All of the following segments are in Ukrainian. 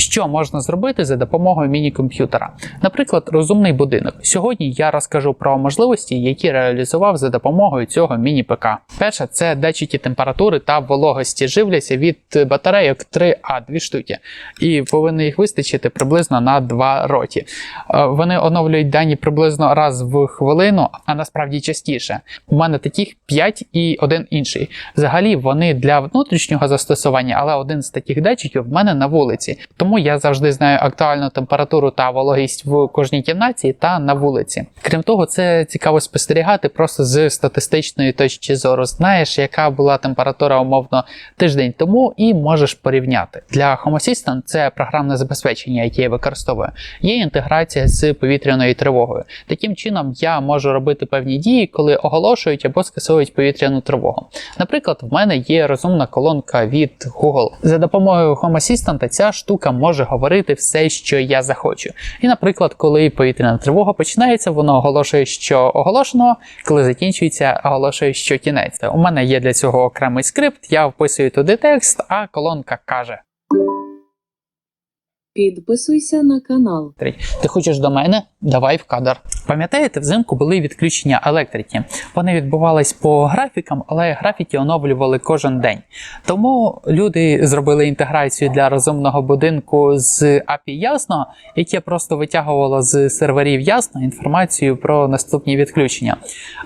Що можна зробити за допомогою міні-комп'ютера? Наприклад, розумний будинок. Сьогодні я розкажу про можливості, які реалізував за допомогою цього міні-ПК. Перше, це датчики температури та вологості живляться від батарейок 3А, дві штуки, і повинні їх вистачити приблизно на 2 роки. Е, Вони оновлюють дані приблизно раз в хвилину, а насправді частіше. У мене таких 5 і один інший. Взагалі вони для внутрішнього застосування, але один з таких датчиків в мене на вулиці. Тому я завжди знаю актуальну температуру та вологість в кожній кімнаті та на вулиці. Крім того, це цікаво спостерігати просто з статистичної точки зору. Знаєш, яка була температура умовно тиждень тому, і можеш порівняти. Для Home Assistant це програмне забезпечення, яке я використовую. Є інтеграція з повітряною тривогою. Таким чином, я можу робити певні дії, коли оголошують або скасовують повітряну тривогу. Наприклад, в мене є розумна колонка від Google. За допомогою Home Assistant ця штука може говорити все, що я захочу. І, наприклад, коли повітряна тривога починається, воно оголошує, що оголошено, коли закінчується, оголошує, що кінець. У мене є для цього окремий скрипт, я вписую туди текст, а колонка каже. Підписуйся на канал. Ти хочеш до мене? Давай в кадр. Пам'ятаєте, взимку були відключення електрики. Вони відбувались по графікам, але графіки оновлювали кожен день. Тому люди зробили інтеграцію для розумного будинку з API Ясно, яке просто витягувало з серверів Ясно інформацію про наступні відключення.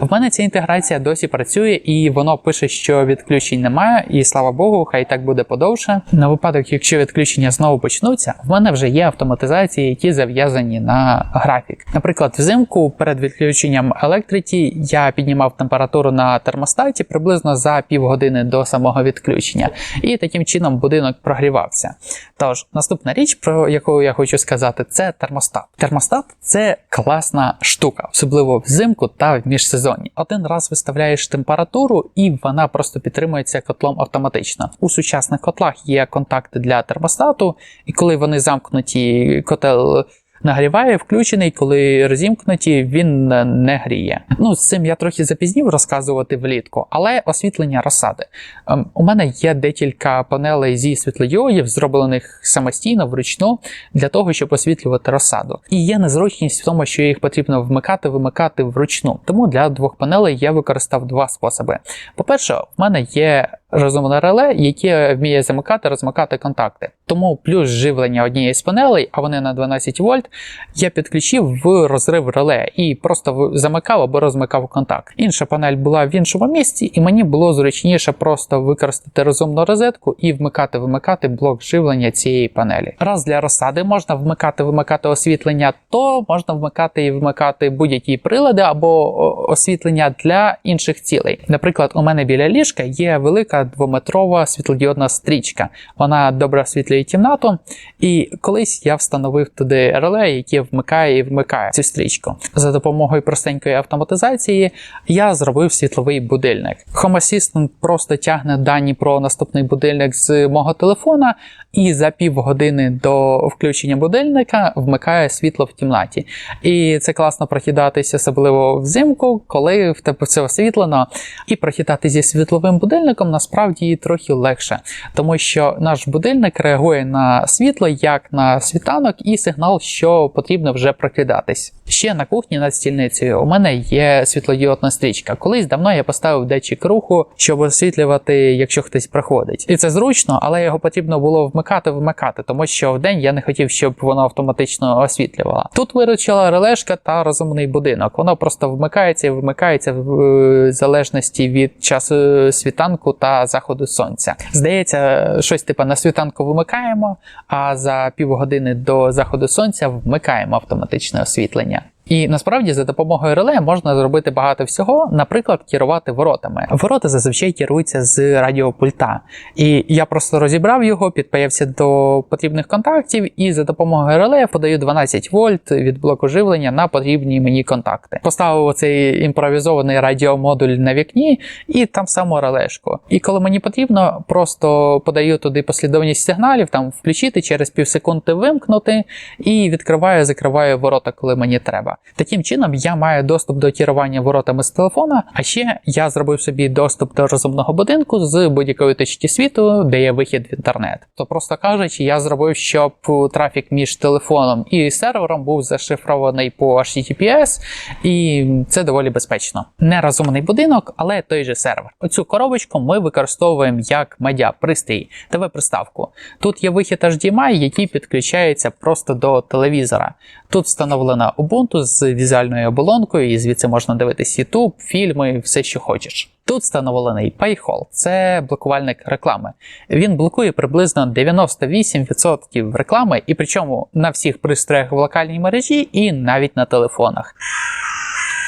В мене ця інтеграція досі працює, і воно пише, що відключень немає, і слава Богу, хай так буде подовше. На випадок, якщо відключення знову почнуться, в мене вже є автоматизації, які зав'язані на графік. Наприклад, взимку перед відключенням електрики я піднімав температуру на термостаті приблизно за півгодини до самого відключення, і таким чином будинок прогрівався. Тож, наступна річ, про яку я хочу сказати, це термостат. Термостат це класна штука, особливо взимку та в міжсезонні. Один раз виставляєш температуру, і вона просто підтримується котлом автоматично. У сучасних котлах є контакти для термостату, і коли вони замкнуті, котел. Нагріває, включений, коли розімкнуті, він не гріє. Ну, з цим я трохи запізнів розказувати влітку, але освітлення розсади. Ем, у мене є декілька панелей зі світлодіодів, зроблених самостійно вручну для того, щоб освітлювати розсаду. І є незручність в тому, що їх потрібно вмикати, вимикати вручну. Тому для двох панелей я використав два способи. По-перше, в мене є розумне реле, яке вміє замикати, розмикати контакти. Тому плюс живлення однієї з панелей, а вони на 12 вольт, я підключив в розрив реле і просто замикав або розмикав контакт. Інша панель була в іншому місці, і мені було зручніше просто використати розумну розетку і вмикати, вимикати блок живлення цієї панелі. Раз для розсади можна вмикати, вимикати освітлення, то можна вмикати і вмикати будь-які прилади або освітлення для інших цілей. Наприклад, у мене біля ліжка є велика двометрова світлодіодна стрічка. Вона добре освітлює кімнату, і колись я встановив туди реле, яке вмикає і вмикає цю стрічку. За допомогою простенької автоматизації я зробив світловий будильник. Home Assistant просто тягне дані про наступний будильник з мого телефона, і за півгодини до включення будильника вмикає світло в кімнаті. І це класно прохідатися, особливо взимку, коли в тебе все освітлено. І прохідати зі світловим будильником насправді трохи легше, тому що наш будильник реагує на світло як на світанок і сигнал, що потрібно вже прокидатись. Ще на кухні над стільницею у мене є світлодіодна стрічка. Колись давно я поставив датчик руху, щоб освітлювати, якщо хтось проходить. І це зручно, але його потрібно було вмикати, вмикати, тому що в день я не хотів, щоб воно автоматично освітлювало. Тут виручила релешка та розумний будинок. Воно просто вмикається і вмикається в е, залежності від часу світанку та заходу сонця. Здається, щось типу на світанку вимикаємо, а за півгодини до заходу сонця вмикаємо автоматичне освітлення. І насправді за допомогою реле можна зробити багато всього, наприклад, керувати воротами. Ворота зазвичай керуються з радіопульта. І я просто розібрав його, підпаявся до потрібних контактів, і за допомогою реле подаю 12 вольт від блоку живлення на потрібні мені контакти. Поставив оцей імпровізований радіомодуль на вікні, і там само релешку. І коли мені потрібно, просто подаю туди послідовність сигналів, там включити через півсекунди вимкнути, і відкриваю, закриваю ворота, коли мені треба. Таким чином, я маю доступ до керування воротами з телефона, а ще я зробив собі доступ до розумного будинку з будь-якої точки світу, де є вихід в інтернет. То просто кажучи, я зробив, щоб трафік між телефоном і сервером був зашифрований по HTTPS, і це доволі безпечно. Не розумний будинок, але той же сервер. Оцю коробочку ми використовуємо як медіа пристрій, ТВ-приставку. Тут є вихід HDMI, який підключається просто до телевізора. Тут встановлена Ubuntu з візуальною оболонкою, і звідси можна дивитись YouTube, фільми, все, що хочеш. Тут встановлений PayHall, це блокувальник реклами. Він блокує приблизно 98% реклами, і причому на всіх пристроях в локальній мережі і навіть на телефонах.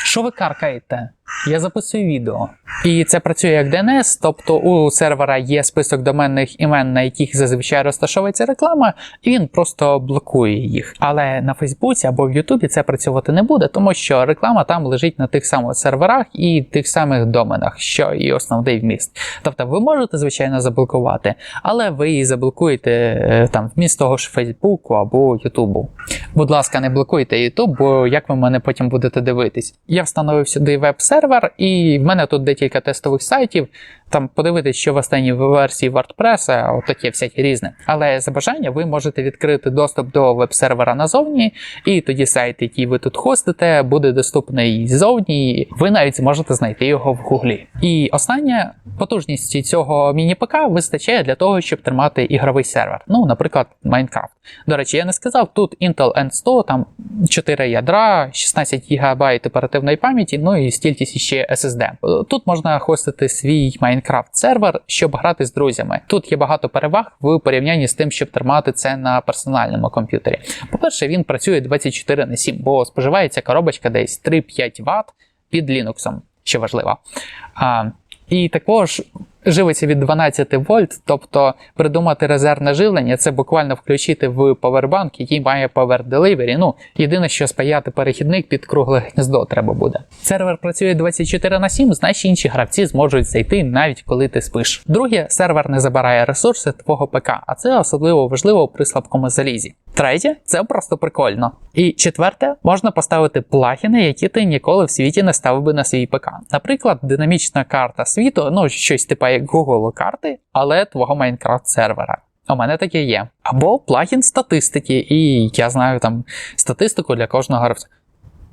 Що ви каркаєте? Я записую відео. І це працює як DNS, тобто у сервера є список доменних імен, на яких зазвичай розташовується реклама, і він просто блокує їх. Але на Фейсбуці або в Ютубі це працювати не буде, тому що реклама там лежить на тих самих серверах і тих самих доменах, що і основний вміст. Тобто ви можете, звичайно, заблокувати, але ви її заблокуєте е, там вміст того ж Фейсбуку або Ютубу. Будь ласка, не блокуйте YouTube, бо як ви мене потім будете дивитись? Я встановив сюди веб-сервер, і в мене тут декілька тестових сайтів. Там подивитись, що в останній версії WordPress, отаке всяке різне. Але за бажання ви можете відкрити доступ до веб-сервера назовні, і тоді сайт, який ви тут хостите, буде доступний ззовні. Ви навіть зможете знайти його в Гуглі. І остання потужність цього міні-ПК вистачає для того, щоб тримати ігровий сервер. Ну, наприклад, Minecraft. До речі, я не сказав, тут Intel N100, там 4 ядра, 16 ГБ оперативної пам'яті, ну і стільки ще SSD. Тут можна хостити свій Minecraft сервер, щоб грати з друзями. Тут є багато переваг в порівнянні з тим, щоб тримати це на персональному комп'ютері. По-перше, він працює 24 на 7, бо споживається коробочка десь 3-5 Вт під Linux, що важливо. А, і також живиться від 12 вольт, тобто придумати резервне живлення це буквально включити в повербанк, який має Power Delivery. Ну, єдине, що спаяти перехідник під кругле гніздо треба буде. Сервер працює 24 на 7, значить інші гравці зможуть зайти навіть коли ти спиш. Друге, сервер не забирає ресурси твого ПК, а це особливо важливо при слабкому залізі. Третє, це просто прикольно. І четверте, можна поставити плагіни, які ти ніколи в світі не ставив би на свій ПК. Наприклад, динамічна карта світу, ну щось типа як Google карти, але твого Майнкрафт сервера. У мене таке є. Або плагін статистики, і я знаю там статистику для кожного гравця.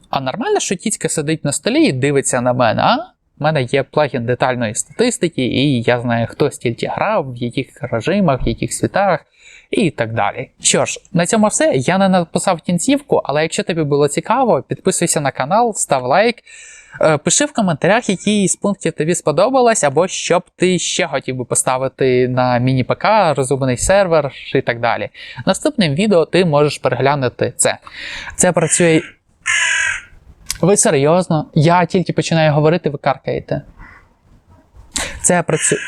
А нормально, що тіцька сидить на столі і дивиться на мене, а? У мене є плагін детальної статистики, і я знаю, хто стільки грав, в яких режимах, в яких світах і так далі. Що ж, на цьому все. Я не написав кінцівку, але якщо тобі було цікаво, підписуйся на канал, став лайк. Е, Пиши в коментарях, які з пунктів тобі сподобалось, або що б ти ще хотів би поставити на міні-ПК, розумний сервер і так далі. Наступним відео ти можеш переглянути це. Це працює. Ви серйозно? Я тільки починаю говорити, ви каркаєте. Це працює.